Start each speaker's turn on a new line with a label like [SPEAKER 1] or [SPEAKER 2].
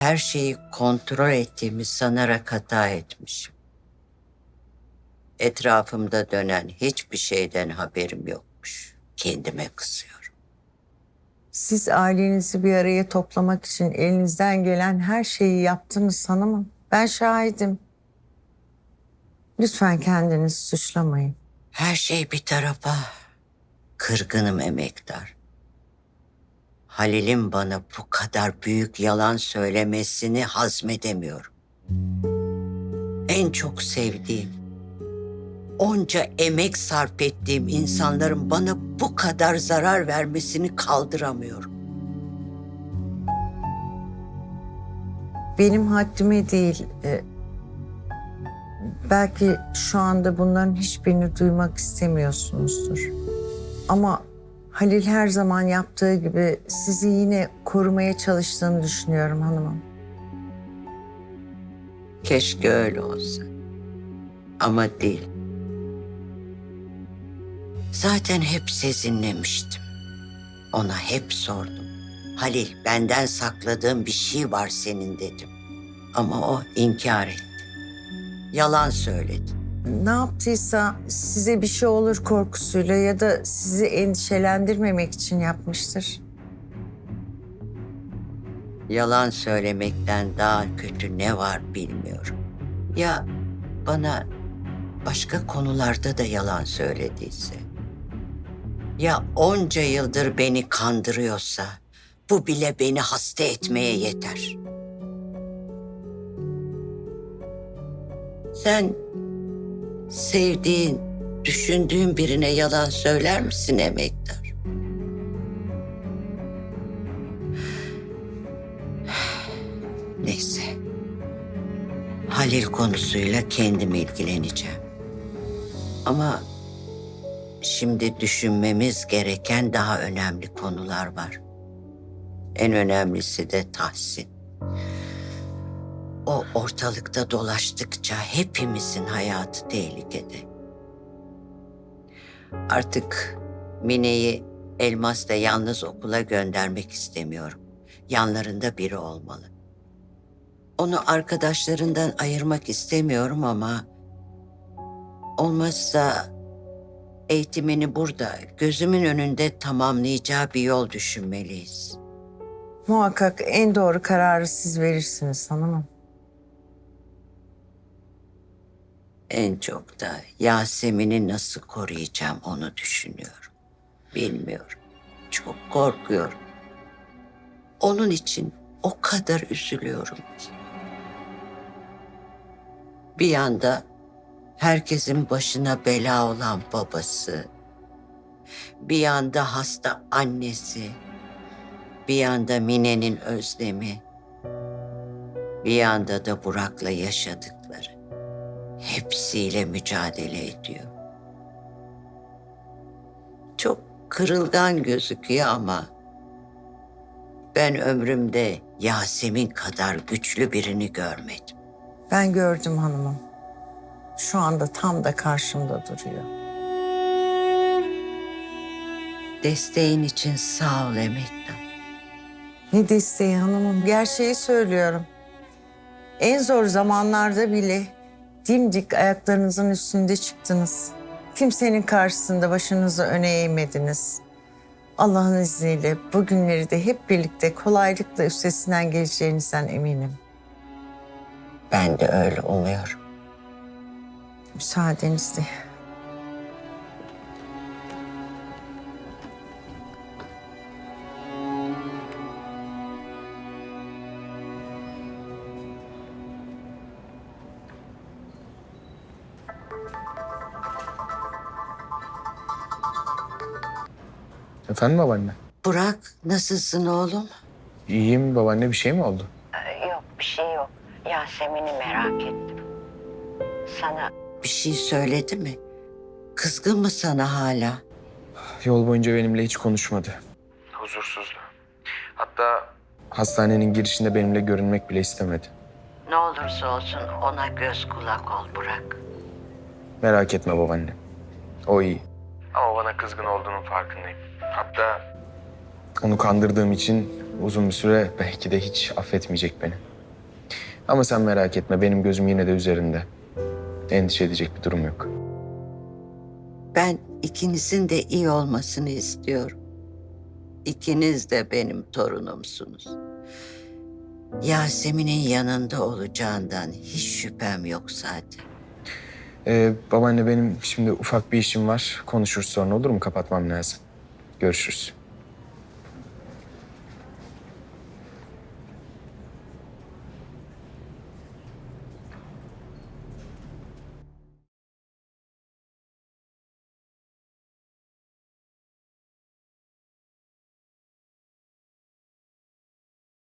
[SPEAKER 1] Her şeyi kontrol ettiğimi sanarak hata etmişim. Etrafımda dönen hiçbir şeyden haberim yokmuş. Kendime kızıyorum.
[SPEAKER 2] Siz ailenizi bir araya toplamak için elinizden gelen her şeyi yaptınız hanımım. Ben şahidim. Lütfen kendinizi suçlamayın.
[SPEAKER 1] Her şey bir tarafa. Kırgınım emektar. Halil'in bana bu kadar büyük yalan söylemesini hazmedemiyorum. En çok sevdiğim, onca emek sarf ettiğim insanların bana bu kadar zarar vermesini kaldıramıyorum.
[SPEAKER 2] Benim haddime değil. e, belki şu anda bunların hiçbirini duymak istemiyorsunuzdur. Ama Halil her zaman yaptığı gibi sizi yine korumaya çalıştığını düşünüyorum hanımım.
[SPEAKER 1] Keşke öyle olsa. Ama değil. Zaten hep sezinlemiştim. Ona hep sordum. Halil benden sakladığın bir şey var senin dedim. Ama o inkar etti. Yalan söyledi.
[SPEAKER 2] Ne yaptıysa size bir şey olur korkusuyla ya da sizi endişelendirmemek için yapmıştır.
[SPEAKER 1] Yalan söylemekten daha kötü ne var bilmiyorum. Ya bana başka konularda da yalan söylediyse? Ya onca yıldır beni kandırıyorsa bu bile beni hasta etmeye yeter. Sen sevdiğin, düşündüğün birine yalan söyler misin emektar? Neyse. Halil konusuyla kendim ilgileneceğim. Ama şimdi düşünmemiz gereken daha önemli konular var. En önemlisi de Tahsin. O ortalıkta dolaştıkça hepimizin hayatı tehlikede. Artık Mine'yi Elmas'la yalnız okula göndermek istemiyorum. Yanlarında biri olmalı. Onu arkadaşlarından ayırmak istemiyorum ama olmazsa eğitimini burada gözümün önünde tamamlayacağı bir yol düşünmeliyiz.
[SPEAKER 2] Muhakkak en doğru kararı siz verirsiniz hanımım.
[SPEAKER 1] En çok da Yasemin'i nasıl koruyacağım onu düşünüyorum. Bilmiyorum. Çok korkuyorum. Onun için o kadar üzülüyorum ki. Bir yanda herkesin başına bela olan babası, bir yanda hasta annesi, bir yanda Mine'nin özlemi, bir yanda da Burak'la yaşadıkları. Hepsiyle mücadele ediyor. Çok kırılgan gözüküyor ama ben ömrümde Yasemin kadar güçlü birini görmedim.
[SPEAKER 2] Ben gördüm hanımım. Şu anda tam da karşımda duruyor.
[SPEAKER 1] Desteğin için sağ ol Emektar.
[SPEAKER 2] Ne desteği hanımım? Gerçeği söylüyorum. En zor zamanlarda bile dimdik ayaklarınızın üstünde çıktınız. Kimsenin karşısında başınızı öne eğmediniz. Allah'ın izniyle bu günleri de hep birlikte kolaylıkla üstesinden geleceğinizden eminim.
[SPEAKER 1] Ben de öyle umuyorum.
[SPEAKER 2] Müsaadenizle.
[SPEAKER 3] Efendim babaanne?
[SPEAKER 1] Burak nasılsın oğlum?
[SPEAKER 3] İyiyim babaanne bir şey mi oldu?
[SPEAKER 1] Yok bir şey yok. Yasemin'i merak ettim. Sana bir şey söyledi mi? Kızgın mı sana hala?
[SPEAKER 3] Yol boyunca benimle hiç konuşmadı. Huzursuzdu. Hatta hastanenin girişinde benimle görünmek bile istemedi.
[SPEAKER 1] Ne olursa olsun ona göz kulak ol Burak.
[SPEAKER 3] Merak etme babaanne. O iyi. Ama bana kızgın olduğunun farkındayım. Hatta onu kandırdığım için uzun bir süre belki de hiç affetmeyecek beni. Ama sen merak etme benim gözüm yine de üzerinde. Endişe edecek bir durum yok.
[SPEAKER 1] Ben ikinizin de iyi olmasını istiyorum. İkiniz de benim torunumsunuz. Yasemin'in yanında olacağından hiç şüphem yok zaten.
[SPEAKER 3] Ee, babaanne benim şimdi ufak bir işim var. Konuşuruz sonra olur mu? Kapatmam lazım. Görüşürüz.